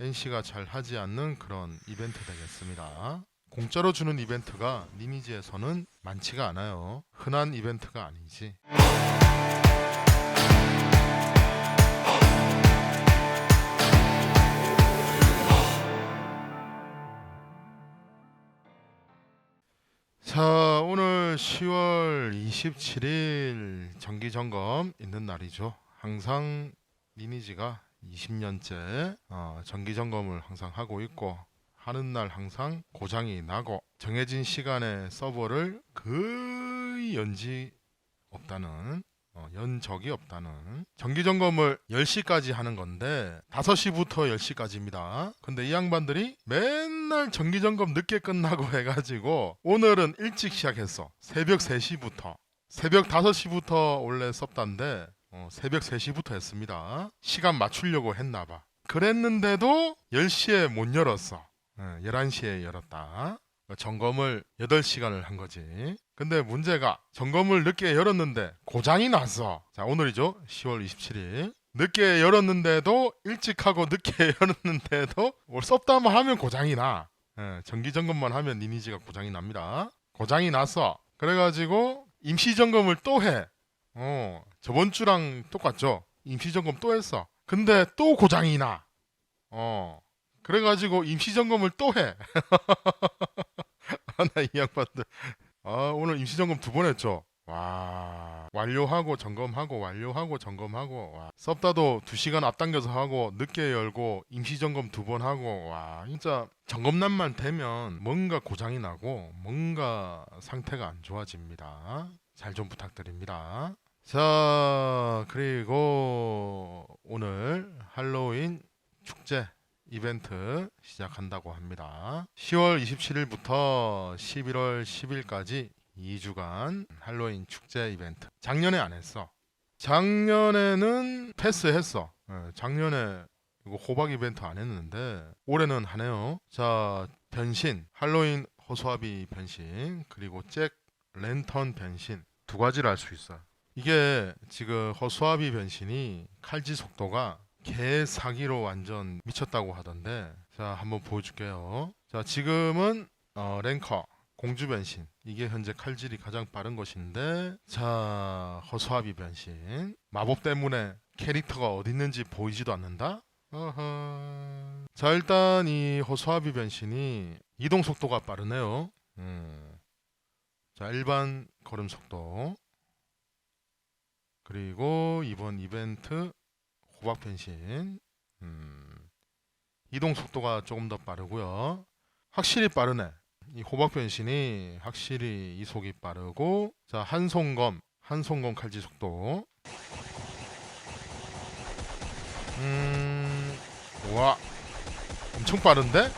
NC가 잘 하지 않는 그런 이벤트 되겠습니다. 공짜로 주는 이벤트가 리니지에서는 많지가 않아요. 흔한 이벤트가 아니지. 자, 오늘 10월 27일 정기 점검 있는 날이죠. 항상 리니지가 20년째 어, 정기 점검을 항상 하고 있고 하는 날 항상 고장이 나고 정해진 시간에 서버를 거의 연지 없다는 어, 연적이 없다는 정기 점검을 10시까지 하는 건데 5시부터 10시까지입니다. 근데 이 양반들이 맨날 정기 점검 늦게 끝나고 해가지고 오늘은 일찍 시작했어. 새벽 3시부터. 새벽 5시부터 원래 썼단데 어, 새벽 3시부터 했습니다. 시간 맞추려고 했나 봐. 그랬는데도 10시에 못 열었어. 어, 11시에 열었다. 점검을 8시간을 한 거지. 근데 문제가 점검을 늦게 열었는데 고장이 났어. 자, 오늘이죠. 10월 27일. 늦게 열었는데도 일찍 하고 늦게 열었는데도 뭘 썼다만 하면 고장이 나. 예, 정기 점검만 하면 리니지가 고장이 납니다. 고장이 났어. 그래가지고 임시 점검을 또 해. 어, 저번 주랑 똑같죠. 임시 점검 또 했어. 근데 또 고장이 나. 어, 그래가지고 임시 점검을 또 해. 아, 나이 양반들. 아, 오늘 임시 점검 두 번 했죠. 와, 완료하고 점검하고 완료하고 점검하고 와. 섭다도 두 시간 앞당겨서 하고 늦게 열고 임시 점검 두 번 하고 와, 진짜 점검날만 되면 뭔가 고장이 나고 뭔가 상태가 안 좋아집니다. 잘 좀 부탁드립니다. 자, 그리고 오늘 할로윈 축제 이벤트 시작한다고 합니다. 10월 27일부터 11월 10일까지 2주간 할로윈 축제 이벤트. 작년에 안 했어. 작년에는 패스했어. 예, 작년에 이거 호박 이벤트 안 했는데 올해는 하네요. 자, 변신, 할로윈 허수아비 변신, 그리고 잭 랜턴 변신 두 가지를 알수 있어요. 이게 지금 허수아비 변신이 칼질 속도가 개 사기로 완전 미쳤다고 하던데 자 한번 보여줄게요. 자 지금은 어, 랭커 공주 변신. 이게 현재 칼질이 가장 빠른 것인데 자 허수아비 변신. 마법 때문에 캐릭터가 어디 있는지 보이지도 않는다? 어허. 자 일단 이 허수아비 변신이 이동 속도가 빠르네요. 음. 자 일반 걸음 속도 그리고 이번 이벤트 호박 변신. 음, 이동 속도가 조금 더 빠르고요. 확실히 빠르네. 이 호박 변신이 확실히 이속이 빠르고 자 한송검 한송검 칼질 속도 음와 엄청 빠른데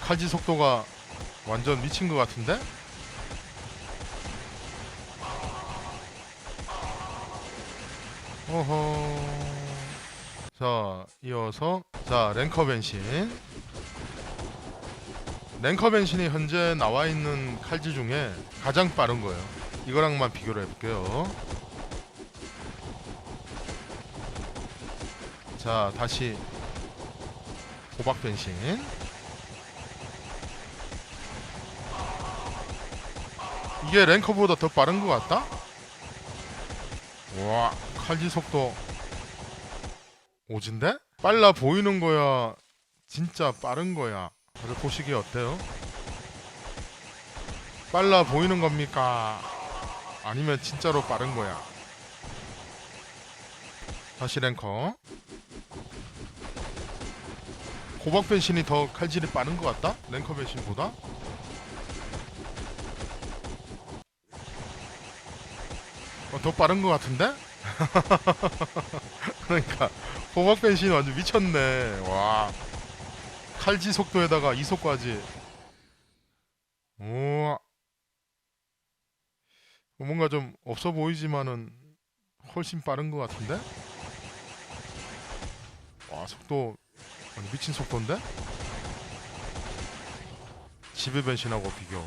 칼질 속도가 완전 미친 것 같은데 어허. 자, 이어서 자, 랭커 변신. 랭커 변신이 현재 나와 있는 칼질 중에 가장 빠른 거예요. 이거랑만 비교를 해볼게요. 자, 다시 호박 변신. 이게 랭커보다 더 빠른 것 같다? 와, 칼질 속도 오진데? 빨라 보이는 거야? 진짜 빠른 거야? 다들 보시기에 어때요? 빨라 보이는 겁니까? 아니면 진짜로 빠른 거야? 다시 랭커 호박 변신이 더 칼질이 빠른 것 같다? 랭커 변신보다? 어, 더 빠른 것 같은데? 그러니까 호박 변신 완전 미쳤네. 와 칼질 속도에다가 이속까지. 오 뭔가 좀 없어 보이지만은 훨씬 빠른 것 같은데? 와 속도 미친 속도인데? 지배 변신하고 비교.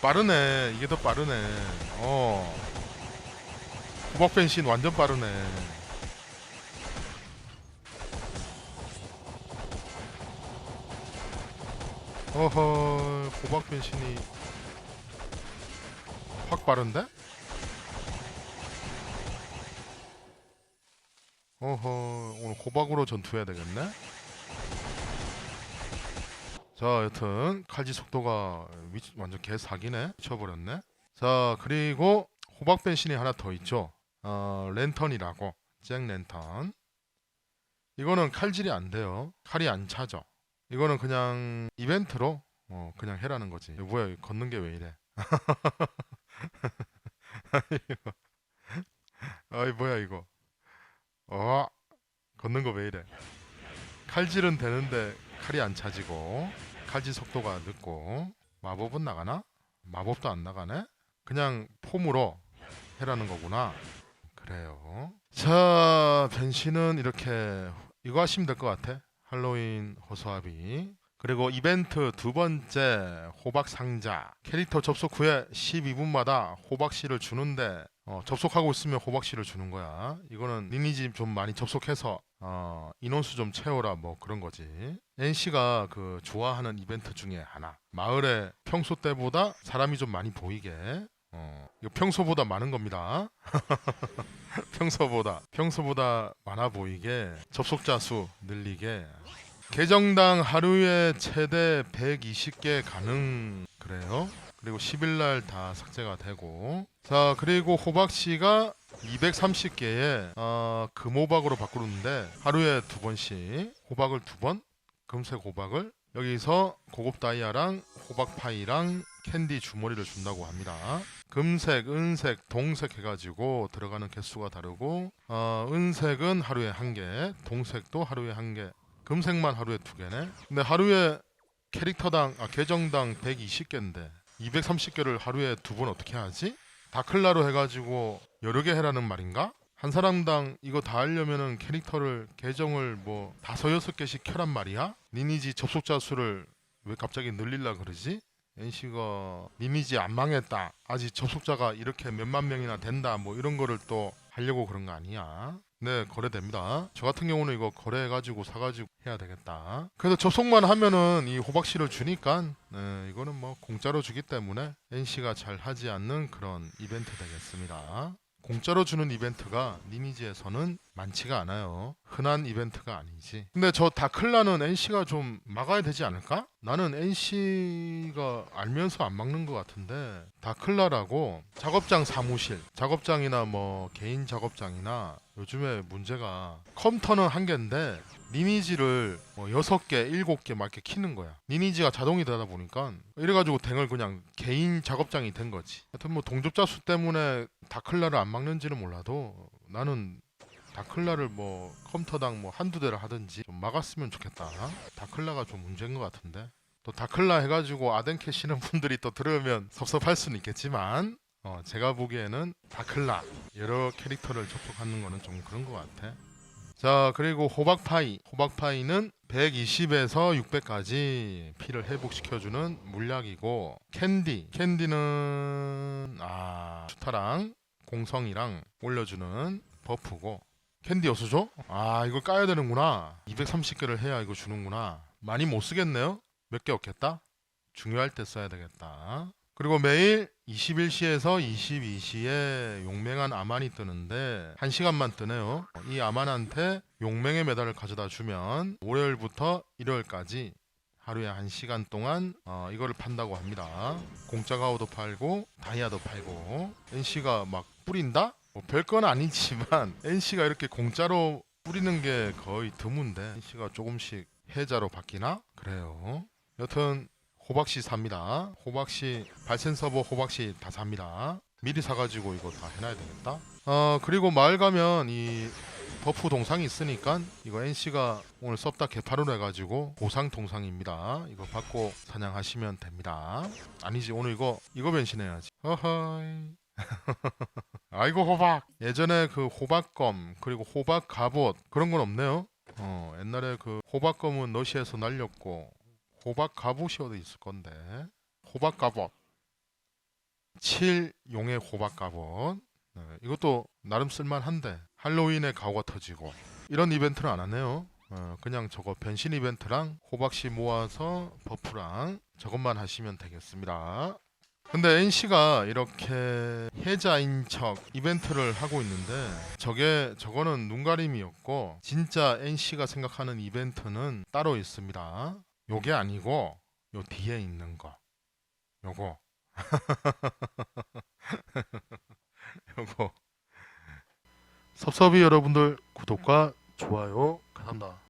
빠르네. 이게 더 빠르네. 어. 호박 변신 완전 빠르네. 어허 호박 변신이 확 빠른데? 어허 오늘 호박으로 전투해야 되겠네 자 여튼 칼지 속도가 미, 완전 개사기네. 미쳐버렸네. 자 그리고 호박 변신이 하나 더 있죠. 어, 랜턴이라고. 잭 랜턴. 이거는 칼질이 안 돼요. 칼이 안 차죠. 이거는 그냥 이벤트로 어, 그냥 해라는 거지. 뭐야 걷는 게 왜 이래. 아이 뭐야 이거. 어 걷는 거 왜 이래? 칼질은 되는데 칼이 안 차지고 칼질 속도가 늦고 마법은 나가나? 마법도 안 나가네? 그냥 폼으로 해라는 거구나. 그래요. 자 변신은 이렇게 이거 하시면 될 것 같아. 할로윈 호소아비. 그리고 이벤트 두 번째 호박 상자. 캐릭터 접속 후에 12분마다 호박씨를 주는데 어, 접속하고 있으면 호박씨를 주는 거야. 이거는 리니지 좀 많이 접속해서 어, 인원수 좀 채워라 뭐 그런 거지. NC가 그 좋아하는 이벤트 중에 하나. 마을에 평소 때보다 사람이 좀 많이 보이게. 어, 이거 평소보다 많은 겁니다. 평소보다 평소보다 많아 보이게 접속자 수 늘리게. 계정당 하루에 최대 120개 가능. 그래요. 그리고 10일 날 다 삭제가 되고. 자 그리고 호박 씨가 230개에 어, 금호박으로 바꾸는데 하루에 두 번씩 호박을 두 번 금색 호박을 여기서 고급 다이아랑 호박 파이랑 캔디 주머니를 준다고 합니다. 금색, 은색, 동색 해가지고 들어가는 개수가 다르고 어, 은색은 하루에 한 개, 동색도 하루에 한 개, 금색만 하루에 두 개네. 근데 하루에 캐릭터당 아 계정당 120개인데 230개를 하루에 두 번 어떻게 하지? 다클라로 해가지고 여러 개 해라는 말인가? 한 사람당 이거 다 하려면은 캐릭터를 계정을 뭐 다섯 여섯 개씩 켜란 말이야? 리니지 접속자 수를 왜 갑자기 늘릴라 그러지? NC가 리니지 안 망했다. 아직 접속자가 이렇게 몇만 명이나 된다. 뭐 이런 거를 또 하려고 그런 거 아니야? 네, 거래됩니다. 저 같은 경우는 이거 거래해가지고 사가지고 해야 되겠다. 그래서 접속만 하면은 이 호박씨를 주니까, 네, 이거는 뭐 공짜로 주기 때문에 NC가 잘 하지 않는 그런 이벤트 되겠습니다. 공짜로 주는 이벤트가 리니지에서는 많지가 않아요. 흔한 이벤트가 아니지. 근데 저 다클라는 NC가 좀 막아야 되지 않을까? 나는 NC가 알면서 안 막는 것 같은데 다클라라고 작업장 사무실, 작업장이나 뭐 개인 작업장이나 요즘에 문제가 컴퓨터는 한 개인데 리니지를 뭐 여섯 개, 일곱 개막 이렇게 키는 거야. 리니지가 자동이 되다 보니까 이래가지고 댕을 그냥 개인 작업장이 된 거지. 하여튼 뭐 동접자 수 때문에 다클라를 안 막는지는 몰라도 나는 다클라를 뭐 컴퓨터당 뭐 한두 대를 하든지 좀 막았으면 좋겠다. 다클라가 좀 문제인 것 같은데. 또 다클라 해가지고 아덴 캐시는 분들이 또 들으면 섭섭할 수는 있겠지만 어, 제가 보기에는 다클라 여러 캐릭터를 접속하는 거는 좀 그런 것 같아. 자 그리고 호박파이 호박파이는 120에서 600까지 피를 회복시켜주는 물약이고 캔디 캔디는 아 주타랑 공성이랑 올려주는 버프고 캔디 어수죠? 아 이걸 까야 되는구나 230개를 해야 이거 주는구나 많이 못 쓰겠네요 몇 개 없겠다 중요할 때 써야 되겠다 그리고 매일 21시에서 22시에 용맹한 아만이 뜨는데 1시간만 뜨네요. 이 아만한테 용맹의 메달을 가져다 주면 월요일부터 일요일까지 하루에 1시간 동안 어, 이거를 판다고 합니다. 공짜 가오도 팔고 다이아도 팔고 NC가 막 뿌린다? 뭐 별건 아니지만 NC가 이렇게 공짜로 뿌리는 게 거의 드문데 NC가 조금씩 해자로 바뀌나? 그래요. 여튼 호박씨 삽니다. 호박씨 발센 서버 호박씨 다 삽니다. 미리 사가지고 이거 다 해놔야 되겠다. 어 그리고 마을 가면 이 버프 동상이 있으니까 이거 NC가 오늘 섭다 개파로 해가지고 보상 동상입니다. 이거 받고 사냥하시면 됩니다. 아니지 오늘 이거 이거 변신해야지. 어허이. 아이고 호박. 예전에 그 호박검 그리고 호박 갑옷 그런 건 없네요. 어 옛날에 그 호박검은 러시아에서 날렸고 호박 갑옷이 어디 있을 건데 호박 갑옷 7 용의 호박 갑옷. 네, 이것도 나름 쓸만한데 할로윈에 가오가 터지고 이런 이벤트는 안 하네요. 어, 그냥 저거 변신 이벤트랑 호박씨 모아서 버프랑 저것만 하시면 되겠습니다. 근데 NC가 이렇게 해자인 척 이벤트를 하고 있는데 저게 저거는 눈가림이었고 진짜 NC가 생각하는 이벤트는 따로 있습니다. 요게 아니고 요 뒤에 있는 거. 요거. 요거. 섭섭이 여러분들 구독과 좋아요 감사합니다.